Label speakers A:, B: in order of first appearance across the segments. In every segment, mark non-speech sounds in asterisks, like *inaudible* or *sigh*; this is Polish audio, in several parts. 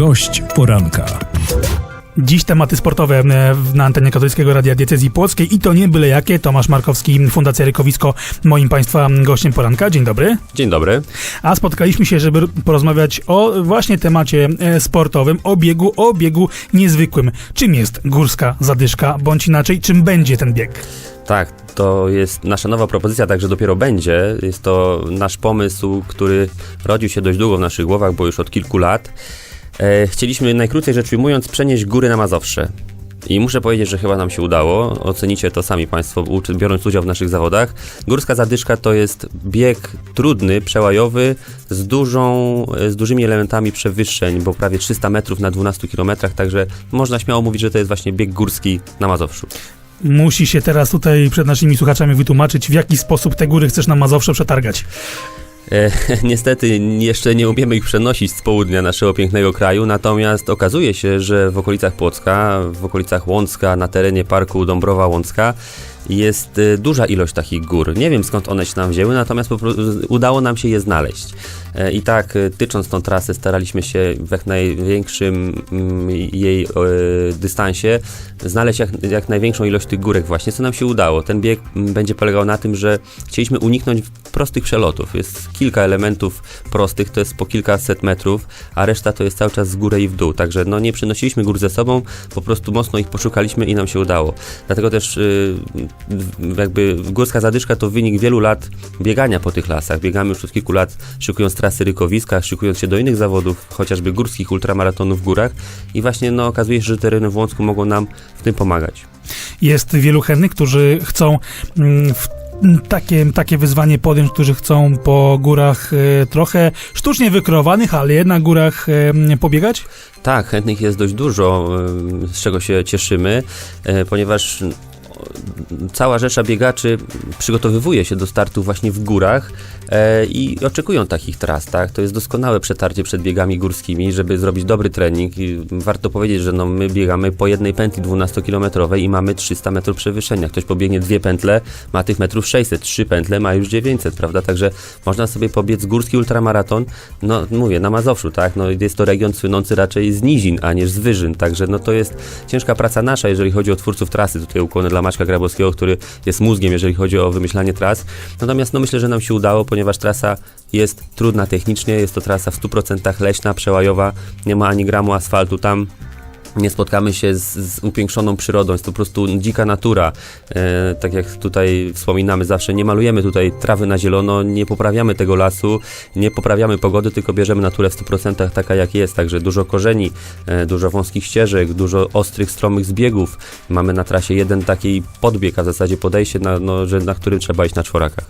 A: Gość poranka.
B: Dziś tematy sportowe e, na antenie Katolickiego Radia Diecezji Płockiej i to nie byle jakie. Tomasz Markowski, Fundacja Rykowisko, moim Państwa gościem poranka. Dzień dobry.
C: Dzień dobry.
B: A spotkaliśmy się, żeby porozmawiać o właśnie temacie e, sportowym, o biegu, o biegu niezwykłym. Czym jest górska zadyszka, bądź inaczej, czym będzie ten bieg?
C: Tak, to jest nasza nowa propozycja, także dopiero będzie. Jest to nasz pomysł, który rodził się dość długo w naszych głowach, bo już od kilku lat. E, chcieliśmy najkrócej rzecz ujmując przenieść góry na Mazowsze. I muszę powiedzieć, że chyba nam się udało. Ocenicie to sami Państwo, biorąc udział w naszych zawodach. Górska zadyszka to jest bieg trudny, przełajowy, z, dużą, z dużymi elementami przewyższeń, bo prawie 300 metrów na 12 kilometrach, także można śmiało mówić, że to jest właśnie bieg górski na Mazowszu.
B: Musi się teraz tutaj przed naszymi słuchaczami wytłumaczyć, w jaki sposób te góry chcesz na Mazowsze przetargać.
C: E, *laughs* niestety jeszcze nie umiemy ich przenosić z południa naszego pięknego kraju, natomiast okazuje się, że w okolicach Płocka, w okolicach Łącka, na terenie parku Dąbrowa Łącka jest e, duża ilość takich gór. Nie wiem skąd one się nam wzięły, natomiast udało nam się je znaleźć. E, I tak, tycząc tą trasę, staraliśmy się w jak największym mm, jej dystansie znaleźć jak, jak największą ilość tych górek właśnie, co nam się udało. Ten bieg mm, będzie polegał na tym, że chcieliśmy uniknąć prostych przelotów. Jest kilka elementów prostych, to jest po kilkaset metrów, a reszta to jest cały czas z góry i w dół. Także no, nie przynosiliśmy gór ze sobą, po prostu mocno ich poszukaliśmy i nam się udało. Dlatego też y, jakby górska zadyszka to wynik wielu lat biegania po tych lasach. Biegamy już od kilku lat, szykując trasy rykowiska, szykując się do innych zawodów, chociażby górskich ultramaratonów w górach i właśnie no, okazuje się, że tereny w Łącku mogą nam w tym pomagać.
B: Jest wielu chętnych, którzy chcą mm, w takie, takie wyzwanie podjąć, którzy chcą po górach e, trochę sztucznie wykreowanych, ale jednak górach e, pobiegać?
C: Tak, chętnych jest dość dużo, y, z czego się cieszymy, ponieważ cała rzesza biegaczy przygotowywuje się do startu właśnie w górach e, i oczekują takich tras, tak? To jest doskonałe przetarcie przed biegami górskimi, żeby zrobić dobry trening i warto powiedzieć, że no, my biegamy po jednej pętli 12-kilometrowej i mamy 300 metrów przewyższenia. Ktoś pobiegnie dwie pętle, ma tych metrów 600, trzy pętle ma już 900, prawda? Także można sobie pobiec górski ultramaraton, no mówię, na Mazowszu, tak? No jest to region słynący raczej z nizin, a nie z wyżyn, także no to jest ciężka praca nasza, jeżeli chodzi o twórców trasy. Tutaj ukłony dla Maćka Grabowskiego, który jest mózgiem, jeżeli chodzi o wymyślanie tras. Natomiast no myślę, że nam się udało, ponieważ trasa jest trudna technicznie, jest to trasa w 100% leśna, przełajowa, nie ma ani gramu asfaltu tam. Nie spotkamy się z, z upiększoną przyrodą, jest to po prostu dzika natura. E, tak jak tutaj wspominamy zawsze, nie malujemy tutaj trawy na zielono, nie poprawiamy tego lasu, nie poprawiamy pogody, tylko bierzemy naturę w 100% taka jak jest. Także dużo korzeni, e, dużo wąskich ścieżek, dużo ostrych, stromych zbiegów. Mamy na trasie jeden taki podbieg, a w zasadzie podejście, na, no, że, na którym trzeba iść na czworakach.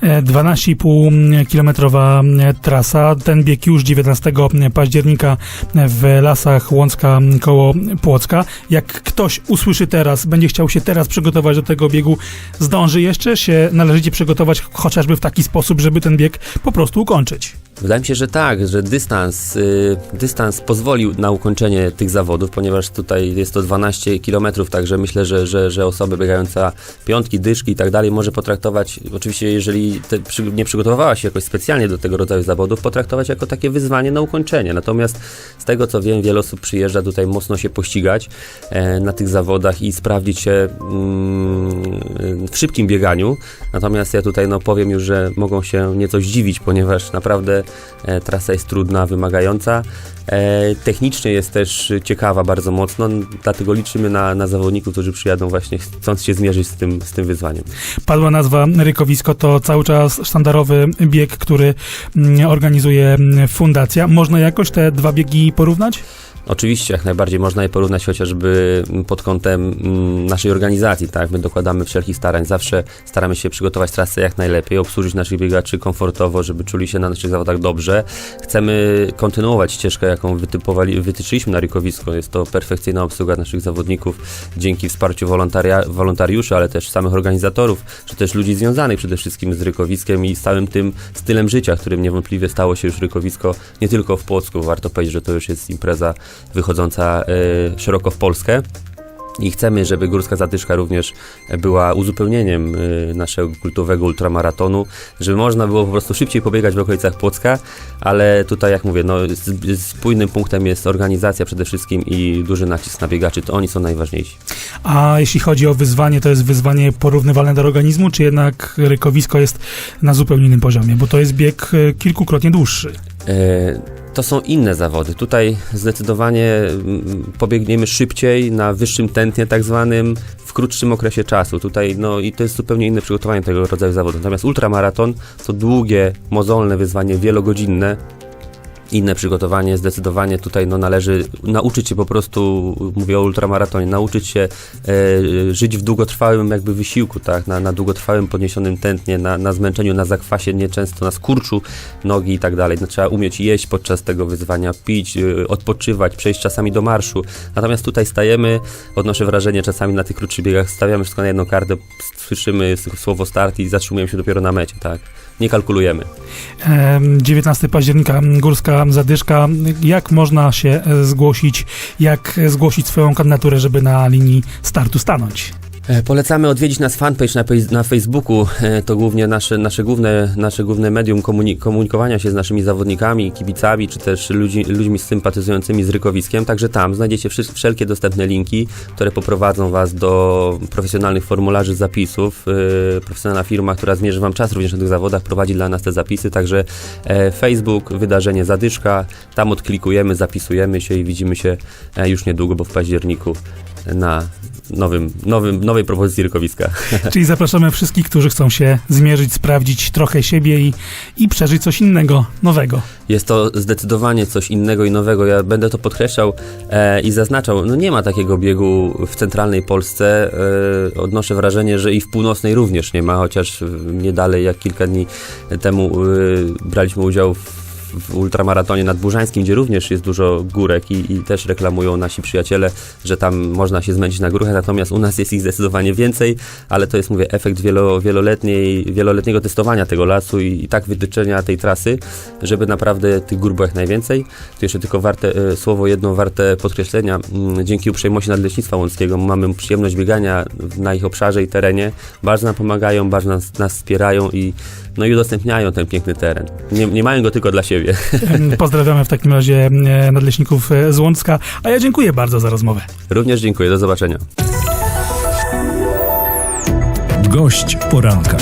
B: E, 12,5 kilometrowa e, trasa. Ten bieg już 19 października w lasach Łącka koło Płocka. Jak ktoś usłyszy teraz, będzie chciał się teraz przygotować do tego biegu, zdąży jeszcze się należycie przygotować chociażby w taki sposób, żeby ten bieg po prostu ukończyć.
C: Wydaje mi się, że tak, że dystans, y, dystans pozwolił na ukończenie tych zawodów, ponieważ tutaj jest to 12 km, także myślę, że, że, że osoba biegająca piątki, dyszki i tak dalej może potraktować, oczywiście jeżeli te, przy, nie przygotowała się jakoś specjalnie do tego rodzaju zawodów, potraktować jako takie wyzwanie na ukończenie. Natomiast z tego co wiem, wiele osób przyjeżdża tutaj mocno się pościgać e, na tych zawodach i sprawdzić się mm, w szybkim bieganiu. Natomiast ja tutaj no, powiem już, że mogą się nieco zdziwić, ponieważ naprawdę e, trasa jest trudna, wymagająca. E, technicznie jest też ciekawa bardzo mocno, dlatego liczymy na, na zawodników, którzy przyjadą właśnie chcąc się zmierzyć z tym, z tym wyzwaniem.
B: Padła nazwa Rykowisko, to cały czas sztandarowy bieg, który mm, organizuje mm, fundacja. Można jakoś te dwa biegi porównać?
C: Oczywiście, jak najbardziej można je porównać chociażby pod kątem mm, naszej organizacji, tak? My dokładamy wszelkich starań, zawsze staramy się przygotować trasę jak najlepiej, obsłużyć naszych biegaczy komfortowo, żeby czuli się na naszych zawodach dobrze. Chcemy kontynuować ścieżkę, jaką wytypowali, wytyczyliśmy na Rykowisko. Jest to perfekcyjna obsługa naszych zawodników dzięki wsparciu wolontariuszy, ale też samych organizatorów, czy też ludzi związanych przede wszystkim z Rykowiskiem i z całym tym stylem życia, którym niewątpliwie stało się już Rykowisko nie tylko w Płocku. Warto powiedzieć, że to już jest impreza wychodząca e, szeroko w Polskę. I chcemy, żeby Górska Zatyczka również była uzupełnieniem y, naszego kultowego ultramaratonu, żeby można było po prostu szybciej pobiegać w okolicach Płocka, ale tutaj, jak mówię, no, spójnym punktem jest organizacja przede wszystkim i duży nacisk na biegaczy, to oni są najważniejsi.
B: A jeśli chodzi o wyzwanie, to jest wyzwanie porównywalne do organizmu, czy jednak rykowisko jest na zupełnie innym poziomie? Bo to jest bieg e, kilkukrotnie dłuższy.
C: E, To są inne zawody. Tutaj zdecydowanie mm, pobiegniemy szybciej, na wyższym tętnie tak zwanym, w krótszym okresie czasu. Tutaj, no i to jest zupełnie inne przygotowanie tego rodzaju zawodu. Natomiast ultramaraton to długie, mozolne wyzwanie, wielogodzinne. Inne przygotowanie, zdecydowanie tutaj no, należy nauczyć się po prostu, mówię o ultramaratonie, nauczyć się e, żyć w długotrwałym jakby wysiłku, tak, na, na długotrwałym podniesionym tętnie, na, na zmęczeniu, na zakwasie, nieczęsto na skurczu nogi i tak dalej. No, trzeba umieć jeść podczas tego wyzwania, pić, e, odpoczywać, przejść czasami do marszu. Natomiast tutaj stajemy, odnoszę wrażenie czasami na tych krótszych biegach, stawiamy wszystko na jedną kartę, słyszymy słowo start i zatrzymujemy się dopiero na mecie, tak. Nie kalkulujemy.
B: Em, 19 października, Górska Zadyszka. Jak można się e, zgłosić, jak e, zgłosić swoją kandydaturę, żeby na linii startu stanąć?
C: E, Polecamy odwiedzić nas fanpage na, na Facebooku. E, To głównie nasze, nasze, główne, nasze główne medium komuni- komunikowania się z naszymi zawodnikami, kibicami, czy też ludzi, ludźmi sympatyzującymi z Rykowiskiem. Także tam znajdziecie wszelkie dostępne linki, które poprowadzą Was do profesjonalnych formularzy zapisów. E, Profesjonalna firma, która zmierzy Wam czas również na tych zawodach, prowadzi dla nas te zapisy. Także Facebook, wydarzenie Zadyszka, tam odklikujemy, zapisujemy się i widzimy się już niedługo, bo w październiku na nowym, nowym, propozycji Rykowiska. *laughs*
B: Czyli zapraszamy wszystkich, którzy chcą się zmierzyć, sprawdzić trochę siebie i, i przeżyć coś innego, nowego.
C: Jest to zdecydowanie coś innego i nowego. Ja będę to podkreślał e, i zaznaczał. No nie ma takiego biegu w centralnej Polsce. E, odnoszę wrażenie, że i w północnej również nie ma, chociaż nie dalej jak kilka dni temu e, braliśmy udział w w ultramaratonie nadburzańskim, gdzie również jest dużo górek i, i też reklamują nasi przyjaciele, że tam można się zmęczyć na górach, natomiast u nas jest ich zdecydowanie więcej, ale to jest, mówię, efekt wielo, wieloletniej, wieloletniego testowania tego lasu i, i tak wytyczenia tej trasy, żeby naprawdę tych gór było jak najwięcej. Tu jeszcze tylko warte, e, słowo jedno warte podkreślenia. Mm, Dzięki uprzejmości Nadleśnictwa Łąckiego mamy przyjemność biegania na ich obszarze i terenie. Bardzo nam pomagają, bardzo nas, nas wspierają i, no i udostępniają ten piękny teren. Nie, nie mają go tylko dla siebie.
B: Em, *laughs* Pozdrawiamy w takim razie e, nadleśników e, z Łącka, a ja dziękuję bardzo za rozmowę.
C: Również dziękuję, do zobaczenia.
A: Gość poranka.